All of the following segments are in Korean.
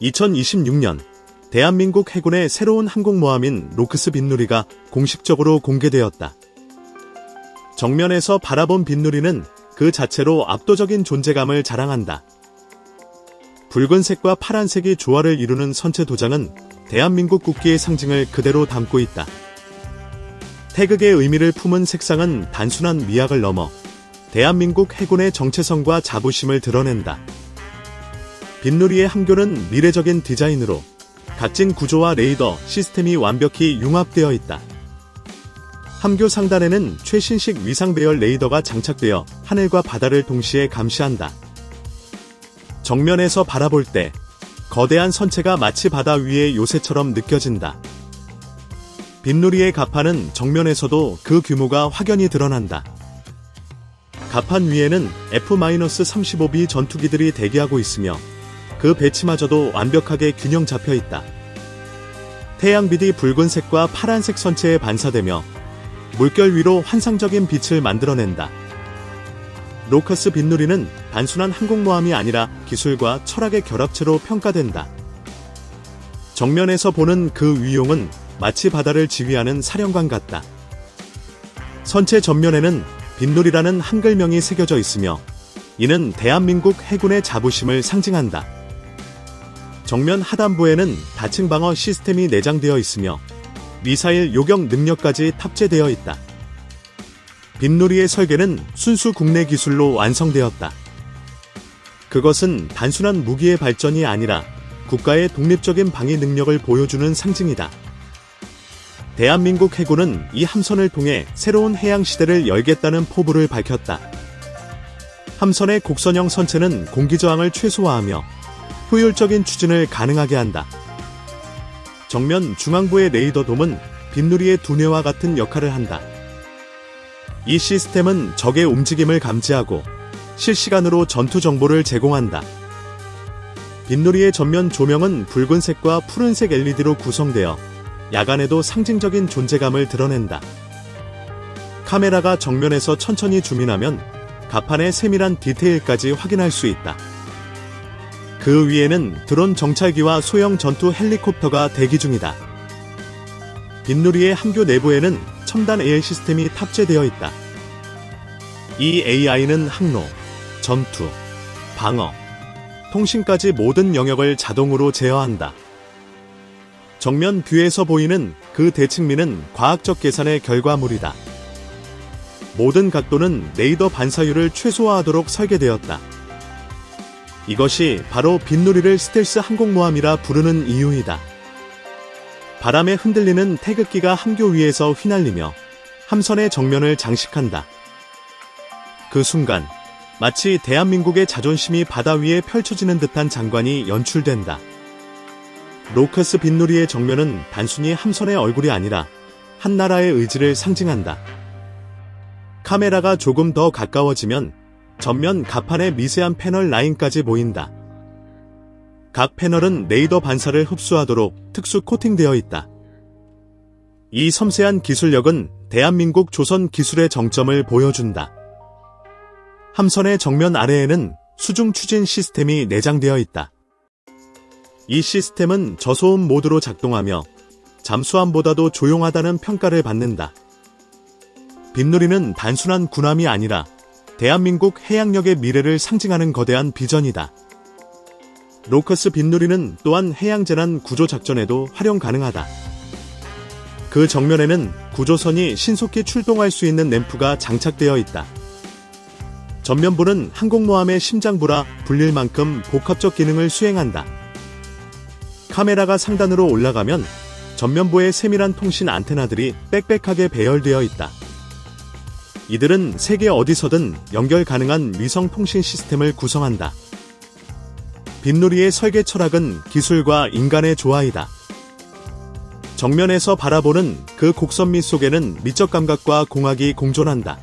2026년 대한민국 해군의 새로운 항공모함인 로크스 빗누리가 공식적으로 공개되었다. 정면에서 바라본 빗누리는 그 자체로 압도적인 존재감을 자랑한다. 붉은색과 파란색이 조화를 이루는 선체 도장은 대한민국 국기의 상징을 그대로 담고 있다. 태극의 의미를 품은 색상은 단순한 미학을 넘어 대한민국 해군의 정체성과 자부심을 드러낸다. 빗누리의 함교는 미래적인 디자인으로 각진 구조와 레이더 시스템이 완벽히 융합되어 있다. 함교 상단에는 최신식 위상 배열 레이더가 장착되어 하늘과 바다를 동시에 감시한다. 정면에서 바라볼 때 거대한 선체가 마치 바다 위의 요새처럼 느껴진다. 빗누리의 가판은 정면에서도 그 규모가 확연히 드러난다. 가판 위에는 F-35B 전투기들이 대기하고 있으며 그 배치마저도 완벽하게 균형 잡혀 있다. 태양빛이 붉은색과 파란색 선체에 반사되며 물결 위로 환상적인 빛을 만들어낸다. 로커스 빗누리는 단순한 항공모함이 아니라 기술과 철학의 결합체로 평가된다. 정면에서 보는 그 위용은 마치 바다를 지휘하는 사령관 같다. 선체 전면에는 빗누리라는 한글명이 새겨져 있으며 이는 대한민국 해군의 자부심을 상징한다. 정면 하단부에는 다층 방어 시스템이 내장되어 있으며 미사일 요격 능력까지 탑재되어 있다. 빗누리의 설계는 순수 국내 기술로 완성되었다. 그것은 단순한 무기의 발전이 아니라 국가의 독립적인 방위 능력을 보여주는 상징이다. 대한민국 해군은 이 함선을 통해 새로운 해양 시대를 열겠다는 포부를 밝혔다. 함선의 곡선형 선체는 공기 저항을 최소화하며 효율적인 추진을 가능하게 한다. 정면 중앙부의 레이더 돔은 빗누리의 두뇌와 같은 역할을 한다. 이 시스템은 적의 움직임을 감지하고 실시간으로 전투 정보를 제공한다. 빗누리의 전면 조명은 붉은색과 푸른색 LED로 구성되어 야간에도 상징적인 존재감을 드러낸다. 카메라가 정면에서 천천히 줌인하면 가판의 세밀한 디테일까지 확인할 수 있다. 그 위에는 드론 정찰기와 소형 전투 헬리콥터가 대기 중이다. 빗누리의 함교 내부에는 첨단 AI 시스템이 탑재되어 있다. 이 AI는 항로, 전투, 방어, 통신까지 모든 영역을 자동으로 제어한다. 정면 뷰에서 보이는 그 대칭미는 과학적 계산의 결과물이다. 모든 각도는 레이더 반사율을 최소화하도록 설계되었다. 이것이 바로 빗누리를 스텔스 항공모함이라 부르는 이유이다. 바람에 흔들리는 태극기가 함교 위에서 휘날리며 함선의 정면을 장식한다. 그 순간 마치 대한민국의 자존심이 바다 위에 펼쳐지는 듯한 장관이 연출된다. 로커스 빗누리의 정면은 단순히 함선의 얼굴이 아니라 한 나라의 의지를 상징한다. 카메라가 조금 더 가까워지면 전면 가판의 미세한 패널 라인까지 보인다. 각 패널은 레이더 반사를 흡수하도록 특수 코팅되어 있다. 이 섬세한 기술력은 대한민국 조선 기술의 정점을 보여준다. 함선의 정면 아래에는 수중 추진 시스템이 내장되어 있다. 이 시스템은 저소음 모드로 작동하며 잠수함보다도 조용하다는 평가를 받는다. 빗누리는 단순한 군함이 아니라 대한민국 해양력의 미래를 상징하는 거대한 비전이다. 로커스 빗누리는 또한 해양재난 구조작전에도 활용 가능하다. 그 정면에는 구조선이 신속히 출동할 수 있는 램프가 장착되어 있다. 전면부는 항공모함의 심장부라 불릴 만큼 복합적 기능을 수행한다. 카메라가 상단으로 올라가면 전면부에 세밀한 통신 안테나들이 빽빽하게 배열되어 있다. 이들은 세계 어디서든 연결 가능한 위성 통신 시스템을 구성한다. 빗누리의 설계 철학은 기술과 인간의 조화이다. 정면에서 바라보는 그 곡선 미 속에는 미적 감각과 공학이 공존한다.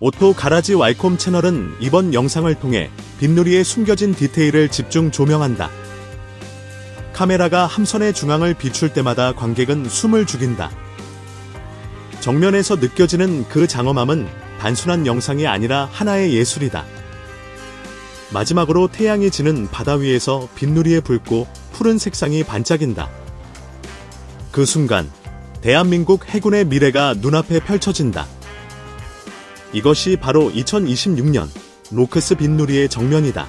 오토 가라지 와이콤 채널은 이번 영상을 통해 빗누리의 숨겨진 디테일을 집중 조명한다. 카메라가 함선의 중앙을 비출 때마다 관객은 숨을 죽인다. 정면에서 느껴지는 그 장엄함은 단순한 영상이 아니라 하나의 예술이다. 마지막으로 태양이 지는 바다 위에서 빗누리에 붉고 푸른 색상이 반짝인다. 그 순간 대한민국 해군의 미래가 눈앞에 펼쳐진다. 이것이 바로 2026년 로크스 빗누리의 정면이다.